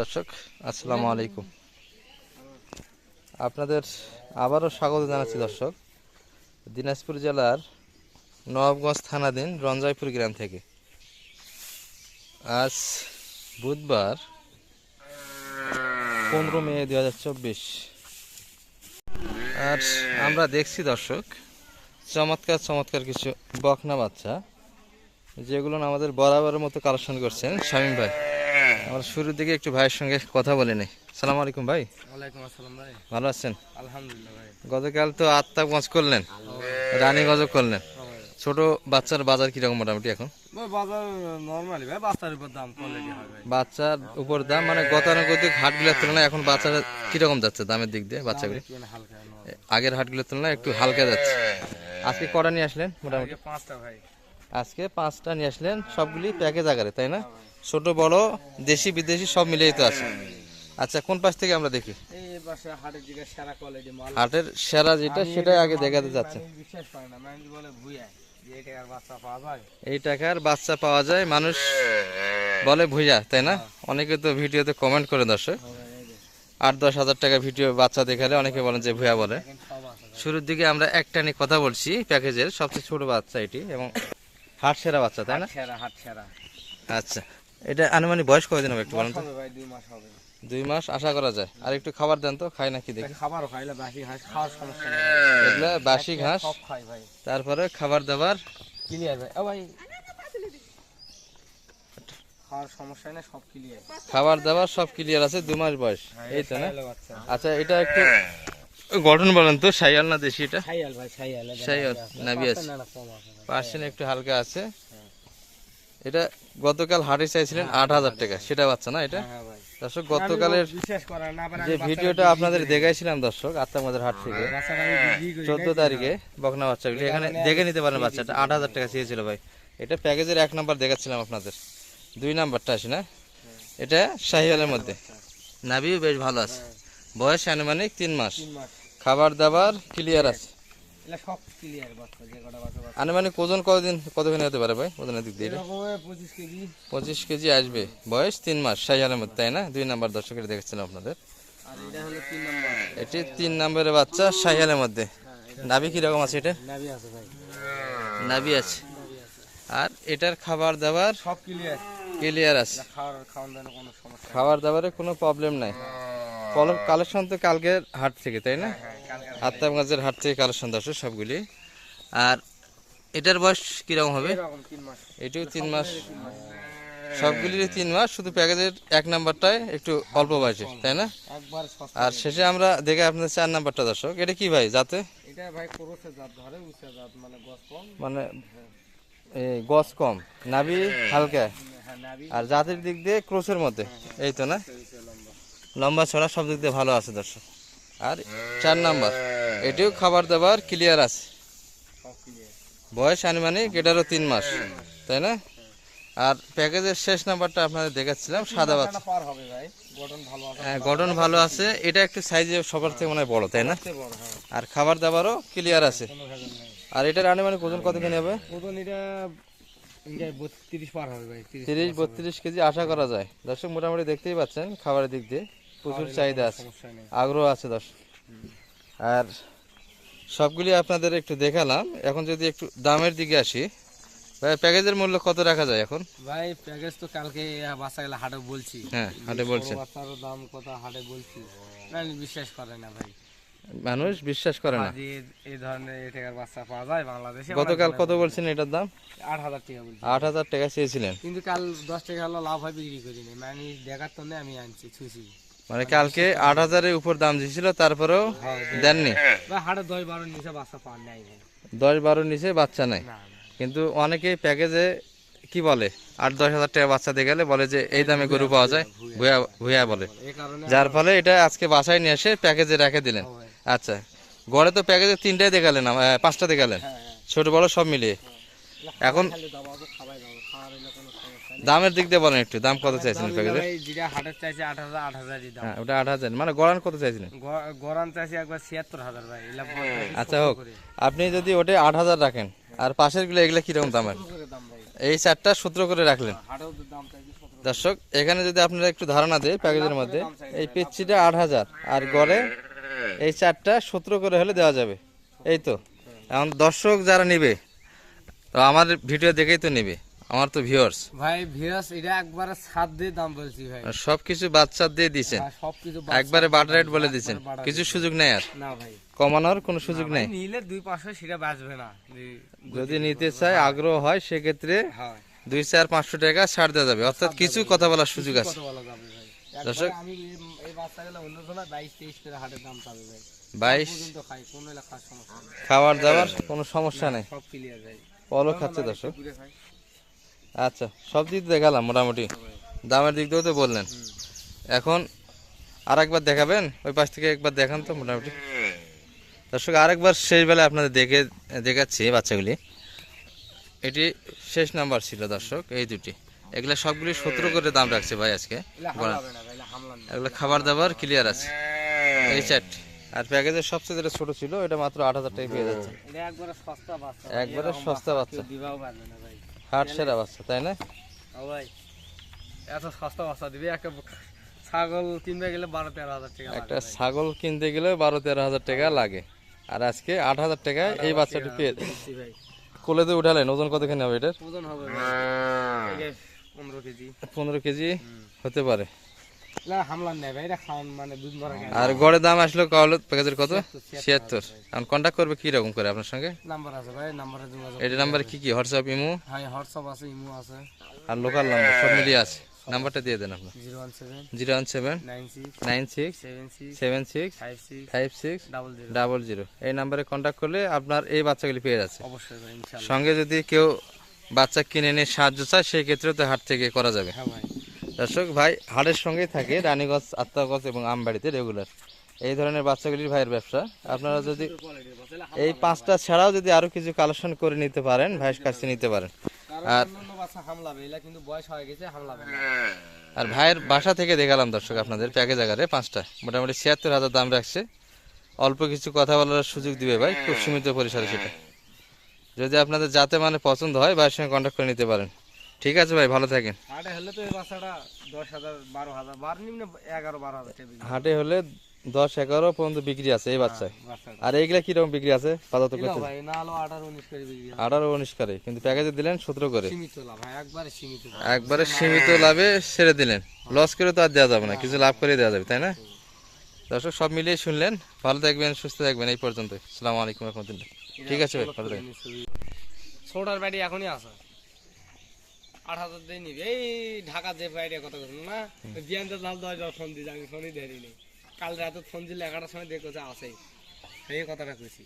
দর্শক আসসালামু আলাইকুম। আপনাদের আবারও স্বাগত জানাচ্ছি দর্শক। দিনাজপুর জেলার নবাবগঞ্জ থানাধীন রঞ্জয়পুর গ্রাম থেকে। আজ বুধবার পনেরো মে দু হাজার চব্বিশ। আর আমরা দেখছি দর্শক চমৎকার চমৎকার কিছু বকনা বাচ্চা যেগুলো আমাদের বরাবরের মতো কালেকশন করছেন শামীম ভাই। আমরা শুরুর দিকে একটু ভাইয়ের সঙ্গে কথা বলে নিই। সালাম আলাইকুম ভাই। ওয়ালাইকুম আসসালাম ভাই। ভালো আছেন? আলহামদুলিল্লাহ ভাই। গতকাল তো আত্মা গজ করলেন রানী গজব করলেন। ছোট বাচ্চার বাজার কীরকম মোটামুটি এখন? বাজার নরমালি ভাই বাস্তার উপর দাম কোয়ালিটি হয় ভাই। বাচ্চার উপর দাম মানে গতানুগতিক হাটগুলোর তুলনায় এখন বাচ্চার কীরকম যাচ্ছে দামের দিক দিয়ে বাচ্চাগুলি। আগের হাটগুলোর তুলনায় একটু হালকা যাচ্ছে। আজকে কটা নিয়ে আসলেন মোটামুটি? পাঁচটা ভাই। আজকে পাঁচটা নিয়ে আসলেন সবগুলি প্যাকেজ আকারে তাই না? ছোট বড় দেশি বিদেশি সব মিলিয়েই তো আছে। আচ্ছা কোন পাশ থেকে আমরা দেখি? হাটের সেরা যেটা সেটাই আগে দেখাতে যাচ্ছে। এই টাকার বাচ্চা পাওয়া যায়। মানুষ বলে ভুইয়া তাই না? অনেকে তো ভিডিওতে কমেন্ট করে দর্শক। হ্যাঁ আট দশ হাজার টাকা ভিডিও বাচ্চা দেখালে অনেকে বলেন যে ভুয়া বলে। শুরুর দিকে আমরা একটা নিয়ে কথা বলছি প্যাকেজের সবচেয়ে ছোট বাচ্চা এটি এবং হাট সেরা বাচ্চা তাই না? সেরা হাট সেরা। আচ্ছা এটা আনুমানিক বয়স কয়দিন হবে একটু বলেন তো? দুই মাস আশা করা যায়। আর একটু খাবার দেন তো খাই নাকি দেখি। খাবারও খাইলে বাকি ঘাস খাওয়ার সমস্যা এগুলা বাসি ঘাস। সব খাই ভাই। তারপরে খাবার দাবার। ক্লিয়ার ভাই। ও ভাই খাওয়ার সমস্যা নেই সব ক্লিয়ার খাবার দাবার সব ক্লিয়ার আছে দু মাস বয়স। এই তো না? আচ্ছা এটা একটু গঠন বলেন তো সাইয়াল না দেশি এটা? ছাইয়াল ভাই ছাইয়াল ছাইয়াল, নাভি আছে। পার্সেন্ট একটু হালকা আছে। এটা গতকাল হাটে চাইছিলেন আট হাজার টাকা। সেটা বাচ্চা না এটা? হ্যাঁ দর্শক গতকালের যে ভিডিওটা আপনাদের দেখাইছিলাম দর্শক আত্মামাদের হাট থেকে চোদ্দ তারিখে বকনা বাচ্চাগুলি। এখানে দেখে নিতে পারেন বাচ্চাটা আট হাজার টাকা চেয়েছিল ভাই। এটা প্যাকেজের এক নাম্বার দেখাচ্ছিলাম আপনাদের। দুই নাম্বারটা আসি না? এটা শাহিওয়ালের মধ্যে। নাভিও বেশ ভালো আছে। বয়স আনুমানিক তিন মাস। খাবার দাবার ক্লিয়ার আছে। এগুলা সব ক্লিয়ার বাচ্চা যে কটা বাচ্চা বাচ্চা। আনুমানিক ওজন কতদিন কতখানি হতে পারে ভাই ওজনের দিক দিয়ে? পঁচিশ কেজি। পঁচিশ কেজি আসবে। বয়স তিন মাস শাহিওয়ালের মধ্যে তাই না? দুই নাম্বার দর্শকের দেখেছিলাম আপনাদের। এটা তিন নম্বর। এটি তিন নম্বরের বাচ্চা শাহিওয়ালের মধ্যে। নাভি কীরকম আছে এটা? নাভি আছে আর এটার খাবার দাবার? সব ক্লিয়ার ক্লিয়ার আছে। খাবার দাবারে কোনো প্রবলেম নাই। কালেকশন তো কালকের হাট থেকে তাই না? হ্যাঁ আত্মাগঞ্জের হাট থেকে কালেকশন দর্শক সবগুলি। আর এটার বয়স কীরকম হবে? এটিও তিন মাস। সবগুলিরই তিন মাস। শুধু প্যাকেজের এক নাম্বারটায় একটু অল্প বয়সে তাই না? আর শেষে আমরা দেখে আপনার চার নাম্বারটা দর্শক এটা কি ভাই যাতে মানে গছ কম। মানে নাভি হালকা। হ্যাঁ আর জাতের দিক দিয়ে ক্রোসের মধ্যে এই তো না? লম্বা। লম্বা ছড়া সব দিক দিয়ে ভালো আছে দর্শক। আর চার নাম্বার। এটিও খাবার দাবার ক্লিয়ার আছে। বয়স আনুমানিক এটারও তিন মাস তাই না? আর প্যাকেজের শেষ নাম্বারটা আপনাদের দেখাচ্ছিলাম সাদা বাচ্চা। হ্যাঁ গঠন ভালো আছে। এটা একটু সাইজে সবার থেকে মনে হয় বড় তাই না? হ্যাঁ। আর খাবার দাবারও ক্লিয়ার আছে। কোনো আর এটার আনুমানিক ওজন কতখানি হবে? ওজন এটা তিরিশ বত্রিশ কেজি আশা করা যায়। দর্শক মোটামুটি দেখতেই পাচ্ছেন খাবারের দিক দিয়ে। প্রচুর চাহিদা আছে। আগ্রহ আছে দর্শক। আর সবগুলি আপনাদের একটু দেখালাম। এখন যদি একটু দামের দিকে আসি ভাই প্যাকেজের মূল্য কত রাখা যায় এখন? ভাই প্যাকেজ তো কালকে হাটে বলছি। হ্যাঁ হাটে বাচ্চার দাম কত হাটে বলছি। না বিশ্বাস করে না ভাই। মানুষ বিশ্বাস করে না। এই ধরনের এই টাকার বাচ্চা পাওয়া যায় বাংলাদেশে। গতকাল কত বলছেন এটার দাম? আট হাজার টাকা বলছি। আট হাজার টাকা চেয়েছিলেন। কিন্তু কাল দশ টাকা হলো লাভ হয় বিক্রি করিনি। মানে দেখার তো আমি আনছি ছুছি মানে কালকে আট হাজারের উপর দাম দিয়েছিল তারপরেও দেননি। দশ বারো নিচে বাচ্চা নেই কিন্তু অনেকেই প্যাকেজে কি বলে আট দশ হাজার টাকা বাচ্চা দিয়ে গেলে বলে যে এই দামে গরু পাওয়া যায়। ভুয়া ভুয়া বলে। যার ফলে এটা আজকে বাসায় নিয়ে এসে প্যাকেজে রেখে দিলেন। আচ্ছা গড়ে তো প্যাকেজে তিনটাই দেখালেন পাঁচটা দেখালেন হ্যাঁ হ্যাঁ। ছোট বড় সব মিলিয়ে। এখন খালি দাবা তো খাবাই দাও খাওয়ার হইলে কোনো সমস্যা নেই দামের দিক দিয়ে বলেন একটু দাম কত চাইছেন প্যাকেজে যেটা হাটের চাইছে আট হাজার দাম। হ্যাঁ ওটা আট হাজার। মানে গড়ান কত চাইছিলেন? গরান চাইছে একবার ছিয়াত্তর হাজার ভাই আচ্ছা হোক। আপনি যদি ওটা আট হাজার রাখেন আর পাশেরগুলো এগুলো কীরকম দামের? দাম ভাই। এই চারটা সূত্র করে রাখলেন। সতেরো দর্শক এখানে যদি আপনারা একটু ধারণা দেয় প্যাকেজের মধ্যে এই পেচ্ছিটা আট হাজার আর গড়ে এই চারটা সতেরো করে হলে দেওয়া যাবে। এই তো। এখন দর্শক যারা নিবে তো আমার ভিডিও দেখেই তো নিবে। আমার তো ভিউয়ার্স ভাই ভিরাস এটা একবারে সাত দিয়ে দাম বলছি ভাই। সব কিছু বাচ্চা দিয়ে দিছেন সবকিছু একবারে বাটার রেট বলে দিছেন কিছু সুযোগ নেই আর। না ভাই। কমানোর কোনো সুযোগ নেই। নিলে দুই পাঁচশো সেটা বাঁচবে না। যদি নিতে চাই আগ্রহ হয় সেক্ষেত্রে হ্যাঁ। দুই চার পাঁচশো টাকা ছাড় দেওয়া যাবে। অর্থাৎ কিছু কথা বলার সুযোগ আছে। কত বলা যাবে ভাই। দর্শক- আমি এই- বাচ্চাগুলো অন্য সময় বাইশ তেইশ করে হাটের দাম পাবে ভাই। বাইশ পর্যন্ত খাই কোনো সমস্যা নেই। খাবার দাবার কোনো সমস্যা নেই। সব ক্লিয়ার ভাই। পলো খাচ্ছে দর্শক। আচ্ছা সব দিক দেখালাম মোটামুটি। দামের দিক দিয়েও তো বললেন। এখন আর একবার দেখাবেন? ওই পাশ থেকে একবার দেখান তো মোটামুটি। দর্শক আরেকবার শেষ বেলায় আপনাদের দেখে দেখাচ্ছি বাচ্চাগুলি। এটি শেষ নাম্বার ছিল দর্শক এই দুটি। এগুলা সবগুলি সতেরো করে দাম রাখছে ভাই আজকে। এগুলা খাবার দাবার ক্লিয়ার আছে। এই চারটি আর প্যাকেজের সবচেয়ে যেটা ছোট ছিল এটা মাত্র আট হাজার টাকা পেয়ে যাচ্ছে। একবারে সস্তা বাচ্চা। হাট সেরা বাচ্চা তাই না? ভাই এত সস্তা বাচ্চা দিবে একটা ছাগল কিনতে গেলে বারো তেরো হাজার টাকা একটা ছাগল কিনতে গেলে বারো তেরো হাজার টাকা লাগে। আর আজকে আট হাজার টাকায় এই বাচ্চাটি পেয়ে দিচ্ছি কোলে তো উঠালেন ওজন কতখানি হবে এটার? ওজন হবে পনেরো কেজি। পনেরো কেজি হতে পারে। আর গড়ের দাম আসলো কাহলে প্যাকেজের কত? ছিয়াত্তর এখন কন্ট্যাক্ট করবে কি রকম করে আপনার সঙ্গে? নাম্বার আছে ভাই নাম্বারে যোগাযোগ এটা নাম্বারে কি কি? হোয়াটসঅ্যাপ ইমো হ্যাঁ হোয়াটসঅ্যাপ আছে ইমো আছে। আর লোকাল নাম্বার সব মিলিয়ে আছে। নাম্বারটা দিয়ে দেন আপনার। Zero one seven nine six seven six five six double zero. এই নাম্বারে কন্ট্যাক্ট করলে আপনার এই বাচ্চাগুলি পেয়ে যাচ্ছে। সঙ্গে যদি কেউ বাচ্চা কিনে নিয়ে সাহায্য চায় সেই ক্ষেত্রেও তো হাট থেকে করা যাবে। হ্যাঁ ভাই। দর্শক ভাই হাটের সঙ্গেই থাকে রানীগঞ্জ আত্মাগঞ্জ এবং আমবাড়িতে রেগুলার। এই ধরনের বাচ্চাগুলির ভাইয়ের ব্যবসা। আপনারা যদি এই পাঁচটা ছাড়াও যদি আরও কিছু কালেকশন করে নিতে পারেন ভাইয়ের কাছে নিতে পারেন। আর- আর ভাইয়ের বাসা থেকে দেখালাম দর্শক আপনাদের প্যাকেজ আকারে পাঁচটা। মোটামুটি ছিয়াত্তর হাজার দাম রাখছে। অল্প কিছু কথা বলার সুযোগ দিবে ভাই খুব সীমিত পরিসরে সেটা। যদি আপনাদের যাতে মানে পছন্দ হয় ভাইয়ের সঙ্গে কন্ট্যাক্ট করে নিতে পারেন। ঠিক আছে ভাই ভালো থাকেন। হাটে হলে তো এই বাচ্চাটা দশ হাজার বারো হাজার বারো নিম্ন এগারো বারো হাজার হাটে হলে দশ এগারো পর্যন্ত বিক্রি আছে এই বাচ্চায়। আর এইগুলা কীরকম বিক্রি আছে? তো করতে আঠারো উনিশ করে হয়। কিন্তু প্যাকেজে দিলেন সতেরো করে। ভাই একবারে সীমিত লাভ। ছেড়ে দিলেন। লস করে তো আর দেওয়া যাবে না কিছু লাভ করে দেওয়া যাবে তাই না? দর্শক সব মিলিয়ে শুনলেন। ভালো থাকবেন সুস্থ থাকবেন এই পর্যন্ত সালাম আলাইকুম রহমতুল্লাহ। ঠিক আছে ভাই ভালো থাকবেন। ছোটার বাড়ি এখনই আছে। আট হাজার দিয়ে নিবি। এই ঢাকা যে বাড়ি কথা বলুন না। বিয়ানতে লাল দশ দশ ফোন দিয়েছে আমি ফোনই দেরি নেই কাল রাতে ফোন দিলে এগারোটার সময় দেখো যে আছে। এই কথাটা কইছি।